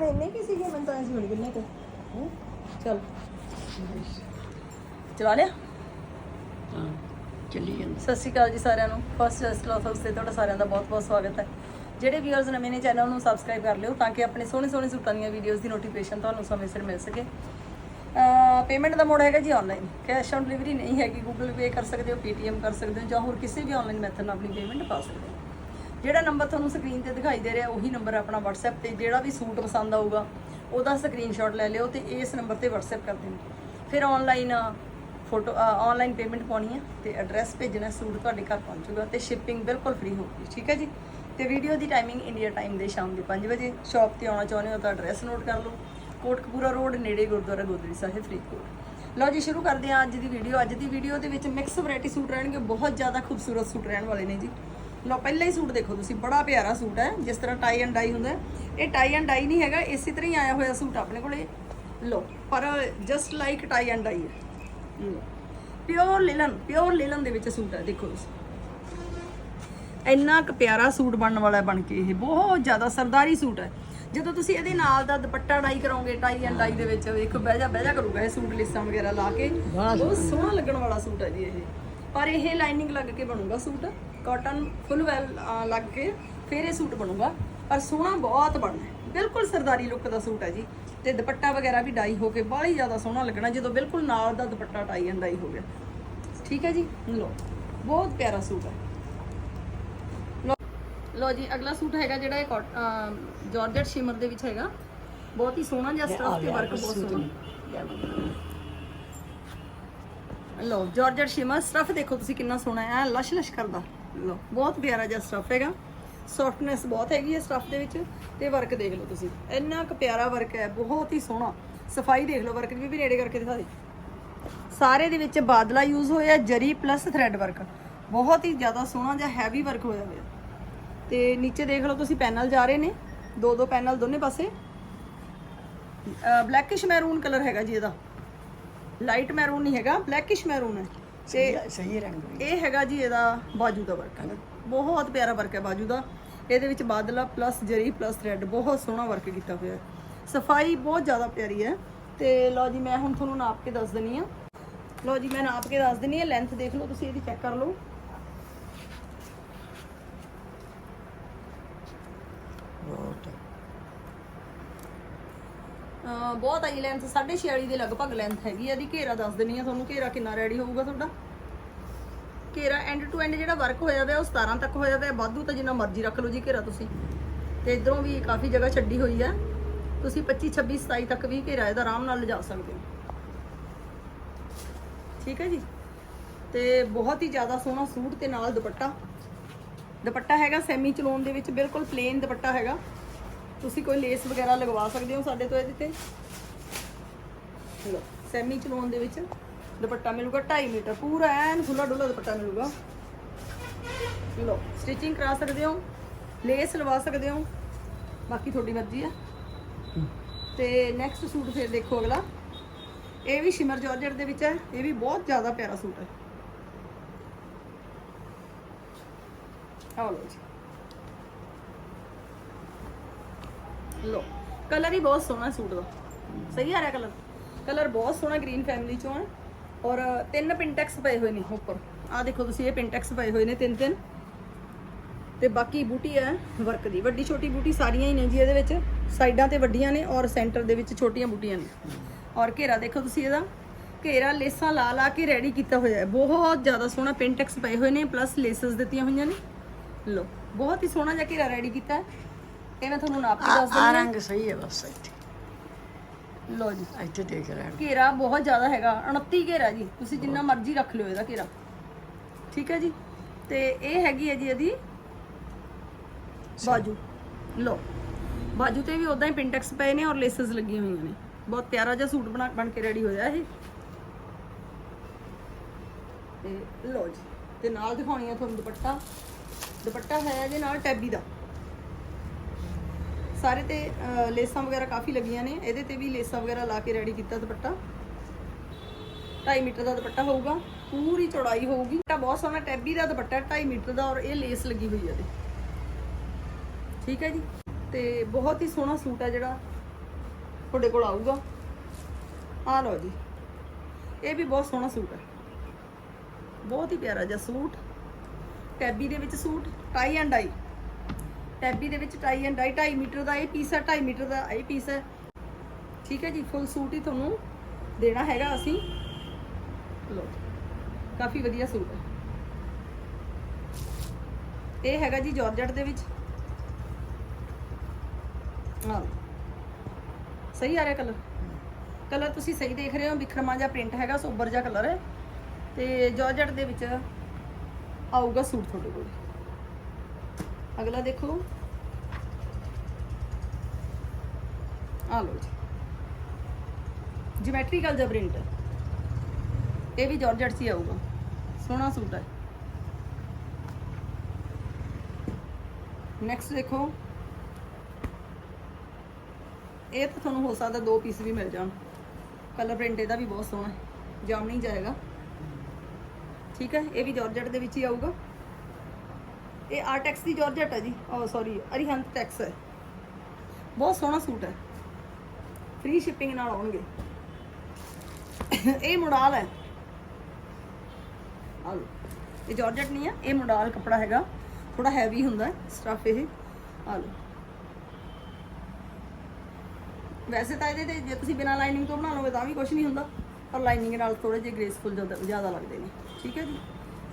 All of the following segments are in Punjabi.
ਹੁਣ ਇੰਨੇ ਕੀ ਸੀਗੇ? ਮੈਨੂੰ ਤਾਂ ਐਸੀ ਬਣ ਕਿੰਨੇ ਕੁ? ਹੂੰ? ਚੱਲ। ਚਲਾ ਲਿਆ? ਹਾਂ ਚੱਲੀ ਜਾਂਦਾ। ਸਤਿ ਸ਼੍ਰੀ ਅਕਾਲ ਜੀ ਸਾਰਿਆਂ ਨੂੰ। ਫਸਟ ਜਸਟ ਕਲਾਸ ਹਾਊਸ ਤੇ ਤੁਹਾਡਾ ਸਾਰਿਆਂ ਦਾ ਬਹੁਤ-ਬਹੁਤ ਸਵਾਗਤ ਹੈ। ਜਿਹੜੇ ਵੀਅਰਸ ਨਵੇਂ ਨੇ ਚੈਨਲ ਨੂੰ ਸਬਸਕ੍ਰਾਈਬ ਕਰ ਲਿਓ ਤਾਂ ਕਿ ਆਪਣੇ ਸੋਹਣੇ ਸੋਹਣੇ ਸੂਟਾਂ ਦੀਆਂ ਵੀਡੀਓਜ਼ ਦੀ ਨੋਟੀਫਿਕੇਸ਼ਨ ਤੁਹਾਨੂੰ ਸਮੇਂ ਸਿਰ ਮਿਲ ਸਕੇ। ਪੇਮੈਂਟ ਦਾ ਮੋਡ ਹੈਗਾ ਜੀ ਆਨਲਾਈਨ ਕੈਸ਼ ਔਨ ਡਿਲੀਵਰੀ ਨਹੀਂ ਹੈਗੀ। ਗੂਗਲ ਪੇ ਕਰ ਸਕਦੇ ਹੋ ਪੇਟੀਐਮ ਕਰ ਸਕਦੇ ਹੋ ਜਾਂ ਹੋਰ ਕਿਸੇ ਵੀ ਆਨਲਾਈਨ ਮੈਥਡ ਨਾਲ ਆਪਣੀ ਪੇਮੈਂਟ ਪਾ ਸਕਦੇ ਹੋ। ਜਿਹੜਾ ਨੰਬਰ ਤੁਹਾਨੂੰ ਸਕਰੀਨ ਤੇ ਦਿਖਾਈ ਦੇ ਰਿਹਾ, ਉਹੀ ਨੰਬਰ ਆਪਣਾ WhatsApp ਤੇ, ਜਿਹੜਾ ਵੀ ਸੂਟ ਪਸੰਦ ਆਊਗਾ, ਉਹਦਾ ਸਕਰੀਨਸ਼ਾਟ ਲੈ ਲਿਓ ਤੇ ਇਸ ਨੰਬਰ ਤੇ WhatsApp ਕਰ ਦਿਓ। ਫਿਰ ਆਨਲਾਈਨ ਫੋਟੋ ਆਨਲਾਈਨ ਪੇਮੈਂਟ ਪਾਉਣੀ ਹੈ ਤੇ ਐਡਰੈਸ ਭੇਜਣਾ, ਸੂਟ ਤੁਹਾਡੇ ਘਰ ਪਹੁੰਚੂਗਾ ਤੇ ਸ਼ਿਪਿੰਗ ਬਿਲਕੁਲ ਫ੍ਰੀ ਹੋਊਗੀ, ਠੀਕ ਹੈ ਜੀ? ਤੇ ਵੀਡੀਓ ਦੀ ਟਾਈਮਿੰਗ ਇੰਡੀਆ ਟਾਈਮ ਦੇ ਸ਼ਾਮ ਦੇ 5 ਵਜੇ ਸ਼ਾਪ ਤੇ ਆਉਣਾ ਚਾਹੁੰਦੇ ਹੋ ਤਾਂ ਐਡਰੈਸ ਨੋਟ ਕਰ ਲਓ। ਕੋਟਕਪੂਰਾ ਰੋਡ ਨੇੜੇ ਗੁਰਦੁਆਰਾ ਗੋਦੜੀ ਸਾਹਿਬ, ਫਰੀਦਕੋਟ। ਲਓ ਜੀ, ਸ਼ੁਰੂ ਕਰਦੇ ਹਾਂ ਅੱਜ ਦੀ ਵੀਡੀਓ ਅੱਜ ਦੀ ਵੀਡੀਓ ਦੇ ਵਿੱਚ ਮਿਕਸ ਵੈਰਾਈਟੀ ਸੂਟ ਰਹਿਣਗੇ, ਬਹੁਤ ਜ਼ਿਆਦਾ ਖੂਬਸੂਰਤ ਸੂਟ ਰਹਿਣ ਵਾਲੇ ਨੇ ਜੀ। ਲਓ ਪਹਿਲਾ ਹੀ ਸੂਟ ਦੇਖੋ ਤੁਸੀਂ ਬੜਾ ਪਿਆਰਾ ਸੂਟ ਹੈ ਜਿਸ ਤਰ੍ਹਾਂ ਟਾਈ ਐਂਡ ਡਾਈ ਹੁੰਦਾ। ਇਹ ਟਾਈ ਐਂਡ ਡਾਈ ਨਹੀਂ ਹੈਗਾ ਇਸੇ ਤਰ੍ਹਾਂ ਹੀ ਆਇਆ ਹੋਇਆ ਸੂਟ ਆਪਣੇ ਕੋਲੇ। ਲਓ ਪਰ just like tie and dye ਹੈ। ਪਿਓਰ ਲਿਲਨ ਪਿਓਰ ਲਿਲਨ ਦੇ ਵਿੱਚ ਸੂਟ ਹੈ ਦੇਖੋ ਤੁਸੀਂ। ਇੰਨਾ ਕੁ ਪਿਆਰਾ ਸੂਟ ਬਣਨ ਵਾਲਾ ਬਣ ਕੇ ਇਹ ਬਹੁਤ ਜ਼ਿਆਦਾ ਸਰਦਾਰੀ ਸੂਟ ਹੈ। ਜਦੋਂ ਤੁਸੀਂ ਇਹਦੇ ਨਾਲ ਦਾ ਦੁਪੱਟਾ ਡਾਈ ਕਰੋਗੇ ਟਾਈ ਐਂਡ ਡਾਈ ਦੇ ਵਿੱਚ ਦੇਖੋ ਬਹਿ ਜਾ ਬਹਿ ਜਾ ਕਰੂਗਾ ਇਹ ਸੂਟ ਲਿਸਾਂ ਵਗੈਰਾ ਲਾ ਕੇ। ਬਹੁਤ ਸੋਹਣਾ ਲੱਗਣ ਵਾਲਾ ਸੂਟ ਹੈ ਜੀ ਇਹ। ਪਰ ਇਹ ਲਾਈਨਿੰਗ ਲੱਗ ਕੇ ਬਣੂਗਾ ਸੂਟ। ਕਾਟਨ ਫੁੱਲ ਵੈਲ ਲੱਗ ਕੇ ਫਿਰ ਇਹ ਸੂਟ ਬਣੂਗਾ। ਪਰ ਸੋਹਣਾ ਬਹੁਤ ਬਣਨਾ ਬਿਲਕੁਲ ਸਰਦਾਰੀ ਲੁੱਕ ਦਾ ਸੂਟ ਹੈ ਜੀ। ਤੇ ਦੁਪੱਟਾ ਵਗੈਰਾ ਵੀ ਡਾਈ ਹੋ ਕੇ ਬਾਹਲੀ ਜ਼ਿਆਦਾ ਸੋਹਣਾ ਲੱਗਣਾ, ਜਦੋਂ ਬਿਲਕੁਲ ਨਾਲ ਦਾ ਦੁਪੱਟਾ ਟਾਈ ਐਂਡ ਡਾਈ ਹੋ ਗਿਆ। ਠੀਕ ਹੈ ਜੀ? ਲੋ ਬਹੁਤ ਪਿਆਰਾ ਸੂਟ ਹੈ। ਲੋ ਜੀ, ਅਗਲਾ ਸੂਟ ਹੈਗਾ ਜਿਹੜਾ ਇਹ ਜਾਰਜਟ ਸ਼ਿਮਰ ਦੇ ਵਿੱਚ ਹੈਗਾ। ਬਹੁਤ ਹੀ ਸੋਹਣਾ ਜਿਹਾ ਸਟਫ ਤੇ ਵਰਕ ਬਹੁਤ ਸੋਹਣਾ। ਲੋ ਜਾਰਜਟ ਸ਼ਿਮਰ ਸਟਫ ਦੇਖੋ ਤੁਸੀਂ ਕਿੰਨਾ ਸੋਹਣਾ ਹੈ। ਲਸ਼ ਲਸ਼ ਕਰਦਾ। ਲੋ ਬਹੁਤ ਪਿਆਰਾ ਜਿਹਾ ਸਟਫ ਹੈਗਾ। ਸੌਫਟਨੈਸ ਬਹੁਤ ਹੈਗੀ ਹੈ ਸਟਫ ਦੇ ਵਿੱਚ, ਤੇ ਵਰਕ ਦੇਖ ਲਓ ਤੁਸੀਂ। ਇੰਨਾ ਕੁ ਪਿਆਰਾ ਵਰਕ ਹੈ, ਬਹੁਤ ਹੀ ਸੋਹਣਾ। ਸਫ਼ਾਈ ਦੇਖ ਲਓ ਵਰਕ ਦੀ ਵੀ ਨੇੜੇ ਕਰਕੇ ਦਿਖਾ ਦੇ। ਸਾਰੇ ਦੇ ਵਿੱਚ ਬਾਦਲਾ ਯੂਜ਼ ਹੋਇਆ ਜਰੀ ਪਲੱਸ ਥ੍ਰੈਡ ਵਰਕ ਬਹੁਤ ਹੀ ਜ਼ਿਆਦਾ ਸੋਹਣਾ ਜਿਹਾ ਹੈਵੀ ਵਰਕ ਹੋਇਆ ਹੋਇਆ। ਤੇ ਨੀਚੇ ਦੇਖ ਲਓ ਤੁਸੀਂ, ਪੈਨਲ ਜਾ ਰਹੇ ਨੇ। ਦੋ ਦੋ ਪੈਨਲ ਦੋਨੇ ਪਾਸੇ। ਬਲੈਕਿਸ਼ ਮੈਰੂਨ ਕਲਰ ਹੈਗਾ ਜੀ ਇਹਦਾ। ਲਾਈਟ ਮੈਰੂਨ ਨਹੀਂ ਹੈਗਾ ਬਲੈਕਿਸ਼ ਮੈਰੂਨ ਹੈ। ਤੇ ਸਹੀ ਰੰਗ ਵੀ। ਇਹ ਹੈਗਾ ਜੀ ਇਹਦਾ ਬਾਜੂ ਦਾ ਵਰਕ ਬਹੁਤ ਪਿਆਰਾ ਵਰਕ ਹੈ ਬਾਜੂ ਦਾ। ਇਹਦੇ ਵਿੱਚ ਬਾਦਲਾ ਪਲੱਸ ਜਰੀ ਪਲੱਸ ਥ੍ਰੈਡ ਬਹੁਤ ਸੋਹਣਾ ਵਰਕ ਕੀਤਾ ਹੋਇਆ ਹੈ। ਸਫ਼ਾਈ ਬਹੁਤ ਜ਼ਿਆਦਾ ਪਿਆਰੀ ਹੈ। ਤੇ ਲਓ ਜੀ ਮੈਂ ਹੁਣ ਤੁਹਾਨੂੰ ਨਾਪ ਕੇ ਦੱਸ ਦਿੰਨੀ ਆ ਲਓ ਜੀ ਮੈਂ ਨਾਪ ਕੇ ਦੱਸ ਦਿੰਨੀ ਆ ਲੈਂਥ ਦੇਖ ਲਓ ਤੁਸੀਂ ਇਹਦੀ ਚੈੱਕ ਕਰ ਲਓ। ਬਹੁਤ ਬਹੁਤ ਆਈ ਲੈਂਥ 46 ਦੇ ਲਗਭਗ ਲੈਂਥ ਹੈਗੀ ਆ। ਇਹਦੀ ਘੇਰਾ ਦੱਸ ਦਿੰਨੀ ਆ ਤੁਹਾਨੂੰ, ਘੇਰਾ ਕਿੰਨਾ ਰੈਡੀ ਹੋਊਗਾ ਤੁਹਾਡਾ? ਘੇਰਾ ਐਂਡ ਟੂ ਐਂਡ ਜਿਹੜਾ ਵਰਕ ਹੋਇਆ ਹੋਇਆ ਉਹ 17 ਤੱਕ ਹੋਇਆ ਹੋਇਆ ਵਾਧੂ ਤਾਂ ਜਿੰਨਾ ਮਰਜ਼ੀ ਰੱਖ ਲਓ ਜੀ ਘੇਰਾ ਤੁਸੀਂ। ਤੇ ਇਧਰੋਂ ਵੀ ਕਾਫੀ ਜਗ੍ਹਾ ਛੱਡੀ ਹੋਈ ਆ। ਤੁਸੀਂ 25 26 27 ਤੱਕ ਵੀ ਘੇਰਾ ਇਹਦਾ ਆਰਾਮ ਨਾਲ ਲਿਜਾ ਸਕਦੇ ਹੋ। ਠੀਕ ਹੈ ਜੀ? ਤੇ ਬਹੁਤ ਹੀ ਜ਼ਿਆਦਾ ਸੋਹਣਾ ਸੂਟ ਤੇ ਨਾਲ ਦੁਪੱਟਾ। ਦੁਪੱਟਾ ਹੈਗਾ ਸੈਮੀ ਚਲੋਨ ਦੇ ਵਿੱਚ, ਬਿਲਕੁਲ ਪਲੇਨ ਦੁਪੱਟਾ ਹੈਗਾ। ਤੁਸੀਂ ਕੋਈ ਲੇਸ ਵਗੈਰਾ ਲਗਵਾ ਸਕਦੇ ਹੋ ਸਾਡੇ ਤੋਂ ਇਹਦੇ ਤੇ? ਲੋ ਸੈਮੀ ਚਲੋਨ ਦੇ ਵਿੱਚ ਦੁਪੱਟਾ ਮਿਲੂਗਾ 2.5 ਮੀਟਰ, ਪੂਰਾ ਐਨ ਖੁੱਲਾ ਡੁੱਲਾ ਦੁਪੱਟਾ ਮਿਲੂਗਾ। ਲੋ ਸਟਿਚਿੰਗ ਕਰਾ ਸਕਦੇ ਹੋ, ਲੇਸ ਲਵਾ ਸਕਦੇ ਹੋ, ਬਾਕੀ ਤੁਹਾਡੀ ਮਰਜ਼ੀ ਆ। ਤੇ ਨੈਕਸਟ ਸੂਟ ਫਿਰ ਦੇਖੋ ਅਗਲਾ। ਇਹ ਵੀ ਸ਼ਿਮਰ ਜਾਰਜਟ ਦੇ ਵਿੱਚ ਹੈ, ਇਹ ਵੀ ਬਹੁਤ ਜ਼ਿਆਦਾ ਪਿਆਰਾ ਸੂਟ ਹੈ। ਆਹ ਲਓ ਜੀ। ਲੋ ਕਲਰ ਹੀ ਬਹੁਤ ਸੋਹਣਾ ਸੂਟ ਦਾ ਸਹੀ ਆ ਰਿਹਾ ਕਲਰ? ਕਲਰ ਬਹੁਤ ਸੋਹਣਾ ਗ੍ਰੀਨ ਫੈਮਿਲੀ ਚੋਂ ਹੈ ਔਰ ਤਿੰਨ ਪਿੰਟੈਕਸ ਪਏ ਹੋਏ ਨੇ ਉੱਪਰ। ਆ ਦੇਖੋ ਤੁਸੀਂ, ਇਹ ਪਿੰਟੈਕਸ ਪਏ ਹੋਏ ਨੇ ਤਿੰਨ ਤਿੰਨ। ਤੇ ਬਾਕੀ ਬੂਟੀ ਹੈ ਵਰਕ ਦੀ। ਵੱਡੀ ਛੋਟੀ ਬੂਟੀ ਸਾਰੀਆਂ ਹੀ ਨੇ ਜੀ ਇਹਦੇ ਵਿੱਚ। ਸਾਈਡਾਂ ਤੇ ਵੱਡੀਆਂ ਨੇ ਔਰ ਸੈਂਟਰ ਦੇ ਵਿੱਚ ਛੋਟੀਆਂ ਬੂਟੀਆਂ ਨੇ। ਔਰ ਘੇਰਾ ਦੇਖੋ ਤੁਸੀਂ ਇਹਦਾ। ਘੇਰਾ ਲੇਸਾਂ ਲਾ ਲਾ ਕੇ ਰੈਡੀ ਕੀਤਾ ਹੋਇਆ ਹੈ। ਬਹੁਤ ਜ਼ਿਆਦਾ ਸੋਹਣਾ ਪਿੰਟੈਕਸ ਪਏ ਹੋਏ ਨੇ ਪਲੱਸ ਲੇਸਸ ਦਿੱਤੀਆਂ ਹੋਈਆਂ ਨੇ। ਲੋ ਬਹੁਤ ਹੀ ਸੋਹਣਾ ਜਿਹਾ ਘੇਰਾ ਰੈਡੀ ਕੀਤਾ ਹੈ। ਇਹ ਮੈਂ ਤੁਹਾਨੂੰ ਨਾਪ ਕੇ ਦੱਸ ਆ ਦਿੰਦੀ ਰੰਗ ਸਹੀ ਹੈ ਬਸ ਇੱਥੇ। ਹਾਂ ਲੋ ਜੀ। ਇੱਥੇ ਦੇਖ ਰਹੇ ਘੇਰਾ ਬਹੁਤ ਜ਼ਿਆਦਾ ਹੈਗਾ 29 ਘੇਰਾ ਜੀ। ਤੁਸੀਂ ਜਿੰਨਾ ਮਰਜ਼ੀ ਰੱਖ ਲਿਓ ਇਹਦਾ ਘੇਰਾ। ਠੀਕ ਹੈ ਜੀ? ਤੇ ਇਹ ਹੈਗੀ ਹੈ ਜੀ ਇਹਦੀ ਬਾਜੂ। ਲੋ ਬਾਜੂ ਤੇ ਵੀ ਉਦਾਂ ਹੀ ਪਿੰਟੈਕਸ ਪਏ ਨੇ ਔਰ ਲੇਸਸ ਲੱਗੀਆਂ ਹੋਈਆਂ ਨੇ। ਬਹੁਤ ਪਿਆਰਾ ਜਿਹਾ ਸੂਟ ਬਣਾ ਬਣ ਕੇ ਰੈਡੀ ਹੋਇਆ ਇਹ। ਤੇ ਲੋ ਜੀ ਤੇ ਨਾਲ ਦਿਖਾਉਣੀ ਆ ਤੁਹਾਨੂੰ ਦੁਪੱਟਾ। ਦੁਪੱਟਾ ਹੈ ਇਹਦੇ ਨਾਲ ਟੈਬੀ ਦਾ। ਸਾਰੇ ਤੇ ਲੇਸਾਂ ਵਗੈਰਾ ਕਾਫੀ ਲੱਗੀਆਂ ਨੇ। ਇਹਦੇ ਤੇ ਵੀ ਲੇਸਾਂ ਵਗੈਰਾ ਲਾ ਕੇ ਰੈਡੀ ਕੀਤਾ ਦੁਪੱਟਾ। 2.5 ਮੀਟਰ ਦਾ ਦੁਪੱਟਾ ਹੋਊਗਾ। ਪੂਰੀ ਚੌੜਾਈ ਹੋਊਗੀ। ਤਾਂ ਬਹੁਤ ਸੋਹਣਾ ਟੈਬੀ ਦਾ ਦੁਪੱਟਾ 2.5 ਮੀਟਰ ਦਾ ਔਰ ਇਹ ਲੇਸ ਲੱਗੀ ਹੋਈ ਹੈ ਇਹਦੇ। ਠੀਕ ਹੈ ਜੀ? ਤੇ ਬਹੁਤ ਹੀ ਸੋਹਣਾ ਸੂਟ ਹੈ ਜਿਹੜਾ ਤੁਹਾਡੇ ਕੋਲ ਆਊਗਾ। ਆ ਲਓ ਜੀ। ਇਹ ਵੀ ਬਹੁਤ ਸੋਹਣਾ ਸੂਟ ਹੈ ਬਹੁਤ ਹੀ ਪਿਆਰਾ ਜਿਹਾ ਸੂਟ। ਟੈਬੀ ਦੇ ਵਿੱਚ suit tie and dye tabby ਦੇ ਵਿੱਚ ਟਾਈ ਐਂਡ ਡਾਈ 2.5 ਮੀਟਰ ਦਾ ਇਹ ਪੀਸ ਹੈ 2.5 ਮੀਟਰ ਦਾ ਇਹ ਪੀਸ ਹੈ ਠੀਕ ਹੈ ਜੀ ਫੁੱਲ ਸੂਟ ਹੀ ਤੁਹਾਨੂੰ ਦੇਣਾ ਹੈਗਾ ਅਸੀਂ। ਲਓ ਕਾਫੀ ਵਧੀਆ ਸੂਟ ਹੈ ਇਹ ਹੈਗਾ ਜੀ ਜਾਰਜਟ ਦੇ ਵਿੱਚ। ਹਾਂ ਸਹੀ ਆ ਰਿਹਾ ਕਲਰ ਕਲਰ ਤੁਸੀਂ ਸਹੀ ਦੇਖ ਰਹੇ ਹੋ ਵਿਖਰਮਾ ਜਿਹਾ ਪ੍ਰਿੰਟ ਹੈਗਾ, ਸੋਬਰ ਜਿਹਾ ਕਲਰ ਹੈ। ਤੇ ਜਾਰਜਟ ਦੇ ਵਿੱਚ ਆਊਗਾ ਸੂਟ ਤੁਹਾਡੇ ਕੋਲ। ਅਗਲਾ ਦੇਖੋ। ਆ ਲਓ ਜੀ। ਜਿਓਮੈਟ੍ਰੀਕਲ ਜਿਹਾ ਪ੍ਰਿੰਟ ਇਹ ਵੀ ਜਾਰਜਟ 'ਚ ਹੀ ਆਊਗਾ। ਸੋਹਣਾ ਸੂਟ ਹੈ। ਨੈਕਸਟ ਦੇਖੋ। ਇਹ ਤਾਂ ਤੁਹਾਨੂੰ ਹੋ ਸਕਦਾ ਦੋ ਪੀਸ ਵੀ ਮਿਲ ਜਾਣ। ਕਲਰ ਪ੍ਰਿੰਟ ਇਹਦਾ ਵੀ ਬਹੁਤ ਸੋਹਣਾ ਹੈ। ਜਾਮਣੀ ਜਾਏਗਾ। ਠੀਕ ਹੈ, ਇਹ ਵੀ ਜਾਰਜਟ ਦੇ ਵਿੱਚ ਹੀ ਆਊਗਾ। ਇਹ ਆਰਟੈਕਸ ਦੀ ਜਾਰਜਟ ਹੈ ਜੀ ਓ ਸੌਰੀ ਅਰੀਹੰਤ ਟੈਕਸ ਹੈ ਬਹੁਤ ਸੋਹਣਾ ਸੂਟ ਹੈ ਫ੍ਰੀ ਸ਼ਿਪਿੰਗ ਨਾਲ ਆਉਣਗੇ ਇਹ ਮੋਡਲ ਹੈ ਆ ਲਓ ਇਹ ਜਾਰਜਟ ਨਹੀਂ ਹੈ ਇਹ ਮੋਡਲ ਕੱਪੜਾ ਹੈਗਾ ਥੋੜਾ ਹੈਵੀ ਹੁੰਦਾ ਹੈ ਸਟਫ ਇਹ ਆ ਲਓ ਵੈਸੇ ਤਾਂ ਇਹਦੇ ਤੇ ਜੇ ਤੁਸੀਂ ਬਿਨਾਂ ਲਾਈਨਿੰਗ ਤੋਂ ਬਣਾ ਲਓਗੇ ਤਾਂ ਵੀ ਕੁਝ ਨਹੀਂ ਹੁੰਦਾ ਪਰ ਲਾਈਨਿੰਗ ਨਾਲ ਥੋੜੇ ਜਿਹੇ ਗ੍ਰੇਸਫੁਲ ਜ਼ਿਆਦਾ ਜ਼ਿਆਦਾ ਲੱਗਦੇ ਨੇ ਠੀਕ ਹੈ ਜੀ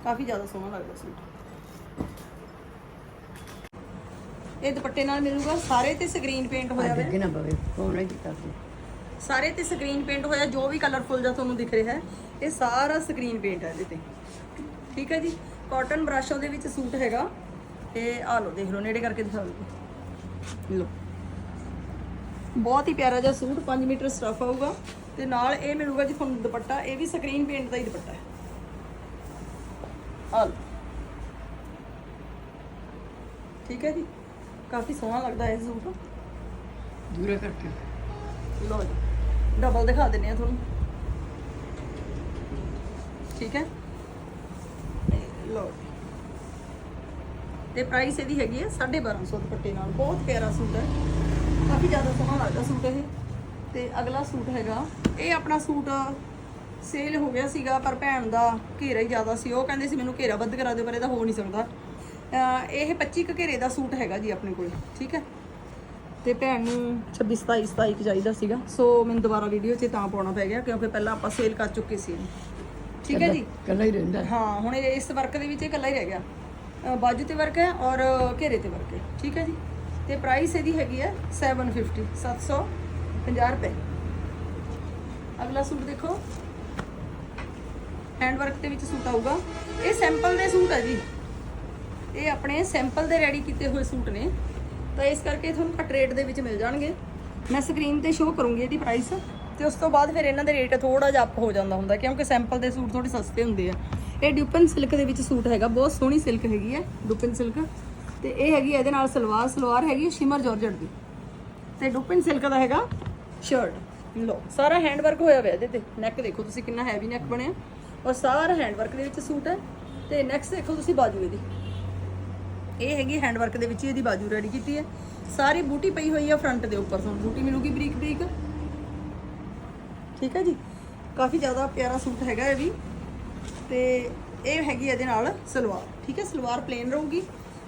ਕਾਫੀ ਜ਼ਿਆਦਾ ਸੋਹਣਾ ਲੱਗਦਾ ਸੂਟ ਇਹ ਦੁਪੱਟੇ ਨਾਲ ਮਿਲੂਗਾ। ਸਾਰੇ ਤੇ ਸਕਰੀਨ ਪੇਂਟ ਹੋਇਆ ਹੋਇਆ ਅੱਗੇ ਨਾ ਪਵੇ ਫੋਨ ਹੀ ਕਰਦੇ ਸਾਰੇ ਤੇ ਸਕਰੀਨ ਪੇਂਟ ਹੋਇਆ ਜੋ ਵੀ ਕਲਰਫੁਲ ਜਿਹਾ ਤੁਹਾਨੂੰ ਦਿਖ ਰਿਹਾ ਹੈ ਇਹ ਸਾਰਾ ਸਕਰੀਨ ਪੇਂਟ ਹੈ ਇਹਦੇ ਤੇ। ਠੀਕ ਹੈ ਜੀ? ਕਾਟਨ ਬ੍ਰਸ਼ੋਂ ਦੇ ਵਿੱਚ ਸੂਟ ਹੈਗਾ। ਤੇ ਆ ਲਓ ਦੇਖ ਲਓ ਨੇੜੇ ਕਰਕੇ ਦਿਖਾ ਦਿਓ। ਲਓ। ਬਹੁਤ ਹੀ ਪਿਆਰਾ ਜਿਹਾ ਸੂਟ 5 ਮੀਟਰ ਸਟਫ ਆਊਗਾ। ਤੇ ਨਾਲ ਇਹ ਮਿਲੂਗਾ ਜੀ ਤੁਹਾਨੂੰ ਦੁਪੱਟਾ ਇਹ ਵੀ ਸਕਰੀਨ ਪੇਂਟ ਦਾ ਹੀ ਦੁਪੱਟਾ ਹੈ। ਆ ਠੀਕ ਹੈ ਜੀ? ਕਾਫੀ ਸੋਹਣਾ ਲੱਗਦਾ ਹੈ ਇਹ ਸੂਟ। ਦੂਰੇ ਕਰਕੇ। ਲੋ ਜੀ ਡਬਲ ਦਿਖਾ ਦਿੰਨੇ ਆ ਤੁਹਾਨੂੰ। ਠੀਕ ਹੈ? ਲੋ ਤੇ ਪ੍ਰਾਈਸ ਇਹਦੀ ਹੈਗੀ ਹੈ 1250 ਦੁਪੱਟੇ ਨਾਲ। ਬਹੁਤ ਪਿਆਰਾ ਸੂਟ ਹੈ। ਕਾਫੀ ਜ਼ਿਆਦਾ ਸੋਹਣਾ ਲੱਗਦਾ ਸੂਟ ਇਹ। ਤੇ ਅਗਲਾ ਸੂਟ ਹੈਗਾ ਇਹ ਆਪਣਾ ਸੂਟ ਸੇਲ ਹੋ ਗਿਆ ਸੀਗਾ ਪਰ ਭੈਣ ਦਾ ਘੇਰਾ ਹੀ ਜ਼ਿਆਦਾ ਸੀ। ਉਹ ਕਹਿੰਦੇ ਸੀ ਮੈਨੂੰ ਘੇਰਾ ਵੱਧ ਕਰਾ ਦਿਓ ਪਰ ਇਹਦਾ ਹੋ ਨਹੀਂ ਸਕਦਾ। ਇਹ 25 ਕੁ ਘੇਰੇ ਦਾ ਸੂਟ ਹੈਗਾ ਜੀ ਆਪਣੇ ਕੋਲ ਠੀਕ ਹੈ? ਤੇ ਭੈਣ ਨੂੰ 26 27 27 ਕੁ ਚਾਹੀਦਾ ਸੀਗਾ ਸੋ ਮੈਨੂੰ ਦੁਬਾਰਾ ਵੀਡੀਓ 'ਚ ਤਾਂ ਪਾਉਣਾ ਪੈ ਗਿਆ ਕਿਉਂਕਿ ਪਹਿਲਾਂ ਆਪਾਂ ਸੇਲ ਕਰ ਚੁੱਕੇ ਸੀ ਠੀਕ ਹੈ ਜੀ? ਕੱਲਾ ਹੀ ਰਹਿੰਦਾ ਹੈ। ਹੁਣ ਇਸ ਵਰਕ ਦੇ ਵਿੱਚ ਇਹ ਇਕੱਲਾ ਹੀ ਰਹਿ ਗਿਆ। ਬਾਜੂ ਤੇ ਵਰਕ ਹੈ ਔਰ ਘੇਰੇ ਤੇ ਵਰਕ ਹੈ ਠੀਕ ਹੈ ਜੀ? ਤੇ ਪ੍ਰਾਈਸ ਇਹਦੀ ਹੈਗੀ ਹੈ 750 750 ਰੁਪਏ। ਅਗਲਾ ਸੂਟ ਦੇਖੋ। ਹੈਂਡ ਵਰਕ ਦੇ ਵਿੱਚ ਸੂਟ ਆਊਗਾ। ਇਹ ਸੈਂਪਲ ਦੇ ਸੂਟ ਹੈ ਜੀ। ਇਹ ਆਪਣੇ ਸੈਂਪਲ ਦੇ ਰੈਡੀ ਕੀਤੇ ਹੋਏ ਸੂਟ ਨੇ। ਤਾਂ ਇਸ ਕਰਕੇ ਤੁਹਾਨੂੰ ਘੱਟ ਰੇਟ ਦੇ ਵਿੱਚ ਮਿਲ ਜਾਣਗੇ। ਮੈਂ ਸਕਰੀਨ ਤੇ ਸ਼ੋਅ ਕਰੂੰਗੀ ਇਹਦੀ ਪ੍ਰਾਈਸ ਤੇ ਉਸ ਤੋਂ ਬਾਅਦ ਫਿਰ ਇਹਨਾਂ ਦੇ ਰੇਟ ਥੋੜਾ ਜਿਹਾ ਅਪ ਹੋ ਜਾਂਦਾ ਹੁੰਦਾ, ਕਿਉਂਕਿ ਸੈਂਪਲ ਦੇ ਸੂਟ ਥੋੜੇ ਸਸਤੇ ਹੁੰਦੇ ਆ। ਇਹ ਡਿਊਪਨ ਸਿਲਕ ਦੇ ਵਿੱਚ ਸੂਟ ਹੈਗਾ, ਬਹੁਤ ਸੋਹਣੀ ਸਿਲਕ ਹੈਗੀ ਹੈ ਡਿਊਪਨ ਸਿਲਕ ਤੇ ਇਹ ਹੈਗੀ ਇਹਦੇ ਨਾਲ ਸਲਵਾਰ ਸਲਵਾਰ ਹੈਗੀ ਸ਼ਿਮਰ ਜਾਰਜਟ ਦੀ। ਤੇ ਡੁਪਨ ਸਿਲਕ ਦਾ ਹੈਗਾ ਸ਼ਰਟ ਲੋ ਸਾਰਾ ਹੈਂਡ ਵਰਕ ਹੋਇਆ ਹੋਇਆ ਇਹਦੇ ਤੇ। ਨੈਕ ਦੇਖੋ ਤੁਸੀਂ ਕਿੰਨਾ ਹੈਵੀ ਨੈਕ ਬਣਿਆ। ਔਰ ਸਾਰਾ ਹੈਂਡ ਵਰਕ ਦੇ ਵਿੱਚ ਸੂਟ ਹੈ। ਤੇ ਨੈਕਸਟ ਦੇਖੋ ਤੁਸੀਂ ਬਾਜੂ ਇਹਦੀ। ਇਹ ਹੈਗੀ ਹੈਂਡ ਵਰਕ ਦੇ ਵਿੱਚ ਹੀ ਇਹਦੀ ਬਾਜੂ ਰੈਡੀ ਕੀਤੀ ਹੈ। ਸਾਰੀ ਬੂਟੀ ਪਈ ਹੋਈ ਹੈ ਫਰੰਟ ਦੇ ਉੱਪਰ ਤੁਹਾਨੂੰ ਬੂਟੀ ਮਿਲੂਗੀ ਬਰੀਕ ਬਰੀਕ? ਠੀਕ ਹੈ ਜੀ। ਕਾਫੀ ਜ਼ਿਆਦਾ ਪਿਆਰਾ ਸੂਟ ਹੈਗਾ ਇਹ ਵੀ। ਤੇ ਇਹ ਹੈਗੀ ਇਹਦੇ ਨਾਲ ਸਲਵਾਰ। ਠੀਕ ਹੈ, ਸਲਵਾਰ ਪਲੇਨ ਰਹੂਗੀ।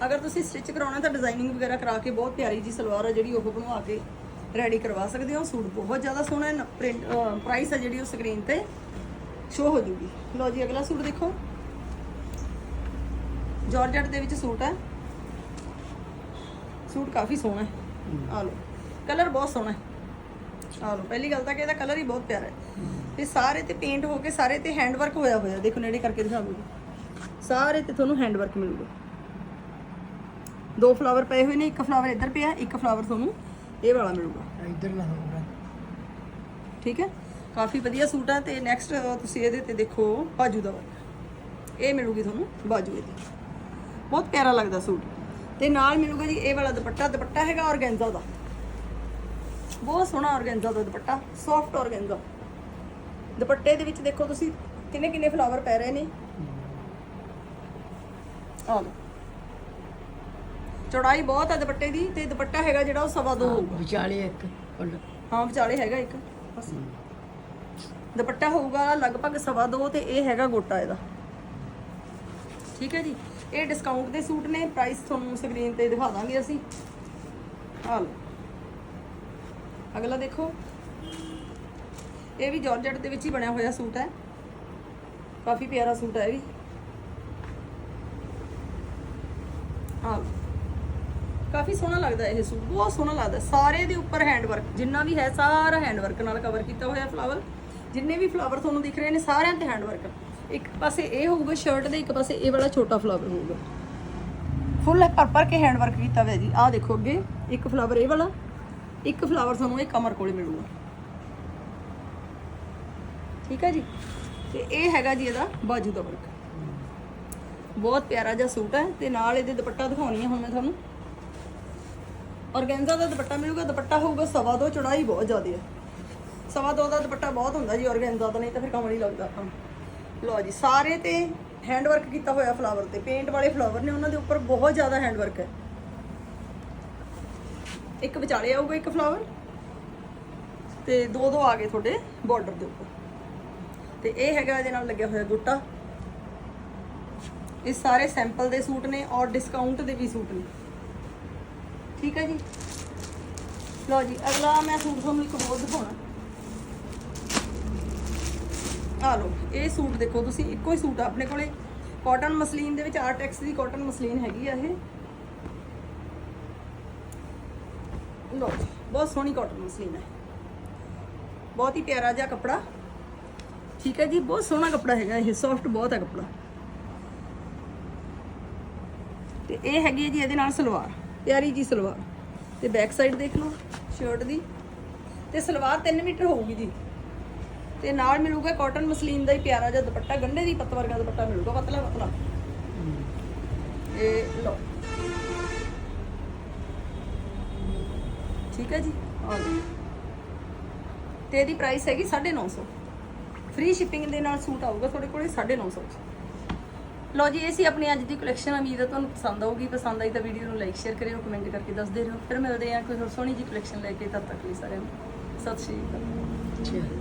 ਅਗਰ ਤੁਸੀਂ ਸਟਿਚ ਕਰਾਉਣਾ ਤਾਂ ਡਿਜ਼ਾਈਨਿੰਗ ਵਗੈਰਾ ਕਰਾ ਕੇ ਬਹੁਤ ਪਿਆਰੀ ਜੀ ਸਲਵਾਰ ਹੈ ਜਿਹੜੀ ਉਹ ਬਣਵਾ ਕੇ ਰੈਡੀ ਕਰਵਾ ਸਕਦੇ ਹੋ। ਸੂਟ ਬਹੁਤ ਜ਼ਿਆਦਾ ਸੋਹਣਾ ਹੈ। ਪ੍ਰਿੰਟ ਪ੍ਰਾਈਸ ਹੈ ਜਿਹੜੀ ਉਹ ਸਕਰੀਨ ਤੇ ਸ਼ੋ ਹੋ ਜੂਗੀ। ਲਓ ਜੀ, ਅਗਲਾ ਸੂਟ ਦੇਖੋ। ਜਾਰਜਟ ਦੇ ਵਿੱਚ ਸੂਟ ਹੈ। ਸੂਟ ਕਾਫੀ ਸੋਹਣਾ ਹੈ। ਆ ਲਓ ਕਲਰ ਬਹੁਤ ਸੋਹਣਾ ਹੈ। ਆ ਲਓ ਪਹਿਲੀ ਗੱਲ ਤਾਂ ਕਿ ਇਹਦਾ ਕਲਰ ਹੀ ਬਹੁਤ ਪਿਆਰਾ ਹੈ। ਤੇ ਸਾਰੇ ਤੇ ਪੇਂਟ ਹੋ ਕੇ ਸਾਰੇ ਤੇ ਹੈਂਡ ਵਰਕ ਹੋਇਆ ਹੋਇਆ ਦੇਖੋ ਨੇੜੇ ਕਰਕੇ ਦਿਖਾਵਾਂਗੀ ਸਾਰੇ ਤੇ ਤੁਹਾਨੂੰ ਹੈਂਡ ਵਰਕ ਮਿਲੂਗਾ। ਦੋ ਫਲਾਵਰ ਪਏ ਹੋਏ ਨੇ ਇੱਕ ਫਲਾਵਰ ਇੱਧਰ ਪਿਆ ਇੱਕ ਫਲਾਵਰ ਤੁਹਾਨੂੰ ਇਹ ਵਾਲਾ ਮਿਲੂਗਾ। ਇੱਧਰ ਨਾ ਹੋਊਗਾ ਠੀਕ ਹੈ? ਕਾਫੀ ਵਧੀਆ ਸੂਟ ਹੈ ਤੇ ਨੈਕਸਟ ਤੁਸੀਂ ਇਹਦੇ ਤੇ ਦੇਖੋ ਬਾਜੂ ਦਾ ਵਰਕ ਇਹ ਮਿਲੂਗੀ ਤੁਹਾਨੂੰ ਬਾਜੂ ਇਹਦੀ। ਬਹੁਤ ਪਿਆਰਾ ਲੱਗਦਾ ਸੂਟ। ਤੇ ਨਾਲ ਮਿਲੂਗਾ ਜੀ ਇਹ ਵਾਲਾ ਦੁਪੱਟਾ ਦੁਪੱਟਾ ਹੈਗਾ ਔਰਗੈਂਜ਼ਾ ਦਾ। ਬਹੁਤ ਸੋਹਣਾ ਔਰਗੈਂਜ਼ਾ ਦਾ ਦੁਪੱਟਾ ਸੌਫਟ ਔਰਗੈਂਜ਼ਾ। ਦੁਪੱਟੇ ਦੇ ਵਿੱਚ ਦੇਖੋ ਤੁਸੀਂ ਕਿੰਨੇ ਕਿੰਨੇ ਫਲਾਵਰ ਪੈ ਰਹੇ ਨੇ। ਆ ਲਓ। ਚੌੜਾਈ ਬਹੁਤ ਹੈ ਦੁਪੱਟੇ ਦੀ ਤੇ ਦੁਪੱਟਾ ਹੈਗਾ ਜਿਹੜਾ ਉਹ ਸਵਾ ਦੋ ਹੋਊਗਾ। ਵਿਚਾਲੇ ਇੱਕ ਫੁੱਲ। ਹਾਂ ਵਿਚਾਲੇ ਹੈਗਾ ਇੱਕ। ਬਸ। ਦੁਪੱਟਾ ਹੋਊਗਾ ਲਗਭਗ ਸਵਾ ਦੋ ਤੇ ਇਹ ਹੈਗਾ ਗੋਟਾ ਇਹਦਾ। ਠੀਕ ਹੈ ਜੀ? ਇਹ ਡਿਸਕਾਊਂਟ ਦੇ ਸੂਟ ਨੇ ਪ੍ਰਾਈਸ ਤੁਹਾਨੂੰ ਸਕਰੀਨ ਤੇ ਦਿਖਾ ਦਾਂਗੇ ਅਸੀਂ। ਆ ਲਓ। ਅਗਲਾ ਦੇਖੋ। ਇਹ ਵੀ ਜਾਰਜਟ ਦੇ ਵਿੱਚ ਹੀ ਬਣਿਆ ਹੋਇਆ ਸੂਟ ਹੈ। ਕਾਫੀ ਪਿਆਰਾ ਸੂਟ ਹੈ ਇਹ ਵੀ। ਆ ਕਾਫੀ ਸੋਹਣਾ ਲੱਗਦਾ ਇਹ ਸੂਟ, ਬਹੁਤ ਸੋਹਣਾ ਲੱਗਦਾ। ਸਾਰੇ ਦੇ ਉੱਪਰ ਹੈਂਡ ਵਰਕ ਜਿੰਨਾ ਵੀ ਹੈ ਸਾਰਾ ਹੈਂਡ ਵਰਕ ਨਾਲ ਕਵਰ ਕੀਤਾ ਹੋਇਆ ਫਲਾਵਰ ਜਿੰਨੇ ਵੀ ਫਲਾਵਰ ਤੁਹਾਨੂੰ ਦਿਖ ਰਹੇ ਨੇ, ਸਾਰਿਆਂ ਤੇ ਹੈਂਡ ਵਰਕ ਇੱਕ ਪਾਸੇ ਇਹ ਹੋਊਗਾ ਸ਼ਰਟ ਦੇ, ਇੱਕ ਪਾਸੇ ਇਹ ਵਾਲਾ ਛੋਟਾ ਫਲਾਵਰ ਹੋਊਗਾ। ਫੁੱਲ ਭਰ ਭਰ ਕੇ ਹੈਂਡ ਵਰਕ ਕੀਤਾ ਹੋਇਆ ਜੀ। ਆਹ ਦੇਖੋ ਅੱਗੇ, ਇੱਕ ਫਲਾਵਰ ਇਹ ਵਾਲਾ, ਇੱਕ ਫਲਾਵਰ ਸਾਨੂੰ ਇਹ ਕਮਰ ਕੋਲੇ ਮਿਲੂਗਾ। ਠੀਕ ਹੈ ਜੀ? ਤੇ ਇਹ ਹੈਗਾ ਜੀ ਇਹਦਾ ਬਾਜੂ ਦਾ ਵਰਕ ਬਹੁਤ ਪਿਆਰਾ ਜਿਹਾ ਸੂਟ ਹੈ ਤੇ ਨਾਲ ਇਹਦੇ ਦੁਪੱਟਾ ਦਿਖਾਉਣੀ ਹੈ ਹੁਣ ਮੈਂ ਤੁਹਾਨੂੰ। ਔਰਗੈਂਜ਼ਾ ਦਾ ਦੁਪੱਟਾ ਮਿਲੂਗਾ, ਦੁਪੱਟਾ ਹੋਊਗਾ ਸਵਾ ਦੋ, ਚੌੜਾਈ ਬਹੁਤ ਜ਼ਿਆਦਾ ਹੈ ਸਵਾ ਦੋ ਦਾ ਦੁਪੱਟਾ ਬਹੁਤ ਹੁੰਦਾ ਜੀ ਔਰਗੈਂਜ਼ਾ ਦਾ, ਨਹੀਂ ਤਾਂ ਫਿਰ ਕੰਮ ਨਹੀਂ ਲੱਗਦਾ ਆਪਾਂ ਨੂੰ। ਲਓ ਜੀ, ਸਾਰੇ ਤੇ ਹੈਂਡ ਵਰਕ ਕੀਤਾ ਹੋਇਆ ਫਲਾਵਰ ਤੇ ਪੇਂਟ ਵਾਲੇ ਫਲਾਵਰ ਨੇ, ਉਹਨਾਂ ਦੇ ਉੱਪਰ ਬਹੁਤ ਜ਼ਿਆਦਾ ਹੈਂਡ ਵਰਕ ਹੈ। ਇੱਕ ਵਿਚਾਲੇ ਆਊਗਾ ਇੱਕ ਫਲਾਵਰ ਤੇ ਦੋ ਦੋ ਆ ਗਏ ਤੁਹਾਡੇ ਬਾਰਡਰ ਦੇ ਉੱਪਰ। ਤੇ ਇਹ ਹੈਗਾ ਇਹਦੇ ਨਾਲ ਲੱਗਿਆ ਹੋਇਆ ਗੁੱਟਾ ਇਹ ਸਾਰੇ ਸੈਂਪਲ ਦੇ ਸੂਟ ਨੇ ਔਰ ਡਿਸਕਾਊਂਟ ਦੇ ਵੀ ਸੂਟ ਨੇ। ਠੀਕ ਹੈ ਜੀ? ਲਓ ਜੀ, ਅਗਲਾ ਮੈਂ ਸੂਟ ਤੁਹਾਨੂੰ ਇੱਕ ਹੋਰ ਦਿਖਾਉਣਾ। ਆ ਲਓ। ਇਹ ਸੂਟ ਦੇਖੋ, ਤੁਸੀਂ ਇੱਕੋ ਹੀ ਸੂਟ ਆ। ਆਪਣੇ ਕੋਲੇ ਕਾਟਨ ਮਸਲੀਨ ਦੇ ਵਿੱਚ ਆਰਟੈਕਸ ਦੀ ਕਾਟਨ ਮਸਲੀਨ ਹੈਗੀ ਆ ਇਹ। ਲਓ ਬਹੁਤ ਸੋਹਣੀ ਕਾਟਨ ਮਸਲੀਨ ਹੈ। ਬਹੁਤ ਹੀ ਪਿਆਰਾ ਜਿਹਾ ਕੱਪੜਾ। ਠੀਕ ਹੈ ਜੀ, ਬਹੁਤ ਸੋਹਣਾ ਕੱਪੜਾ ਹੈਗਾ ਇਹ ਸੌਫਟ ਬਹੁਤ ਹੈ ਕੱਪੜਾ। ਤੇ ਇਹ ਹੈਗੀ ਹੈ ਜੀ ਇਹਦੇ ਨਾਲ ਸਲਵਾਰ, ਪਿਆਰੀ ਜੀ ਸਲਵਾਰ। ਤੇ ਬੈਕ ਸਾਈਡ ਦੇਖ ਲਓ ਸ਼ਰਟ ਦੀ। ਤੇ ਸਲਵਾਰ 3 ਮੀਟਰ ਹੋਊਗੀ ਜੀ। ਤੇ ਨਾਲ ਮਿਲੂਗਾ ਕਾਟਨ ਮਸਲੀਨ ਦਾ ਹੀ ਪਿਆਰਾ ਜਿਹਾ ਦੁਪੱਟਾ, ਗੰਢੇ ਦੀ ਪੱਤ ਵਰਗਾ ਦੁਪੱਟਾ ਮਿਲੂਗਾ, ਪਤਲਾ ਪਤਲਾ। ਇਹ ਲਓ। ਠੀਕ ਹੈ ਜੀ? ਆ ਲਓ ਤੇ ਇਹਦੀ ਪ੍ਰਾਈਸ ਹੈਗੀ 950 ਫ੍ਰੀ ਸ਼ਿਪਿੰਗ ਦੇ ਨਾਲ ਸੂਟ ਆਊਗਾ ਤੁਹਾਡੇ ਕੋਲੇ 950 ਚ ਲਓ ਜੀ, ਇਹ ਸੀ ਆਪਣੀ ਅੱਜ ਦੀ ਕਲੈਕਸ਼ਨ ਉਮੀਦ ਹੈ ਤੁਹਾਨੂੰ ਪਸੰਦ ਆਊਗੀ। ਪਸੰਦ ਆਈ ਤਾਂ ਵੀਡੀਓ ਨੂੰ ਲਾਈਕ ਸ਼ੇਅਰ ਕਰਿਓ ਕਮੈਂਟ ਕਰਕੇ ਦੱਸਦੇ ਰਹੋ। ਫਿਰ ਮਿਲਦੇ ਹਾਂ ਕੋਈ ਹੋਰ ਸੋਹਣੀ ਜੀ ਕਲੈਕਸ਼ਨ ਲੈ ਕੇ। ਤਦ ਤੱਕ ਲਈ ਸਾਰਿਆਂ ਨੂੰ। ਸਤਿ ਸ਼੍ਰੀ ਅਕਾਲ।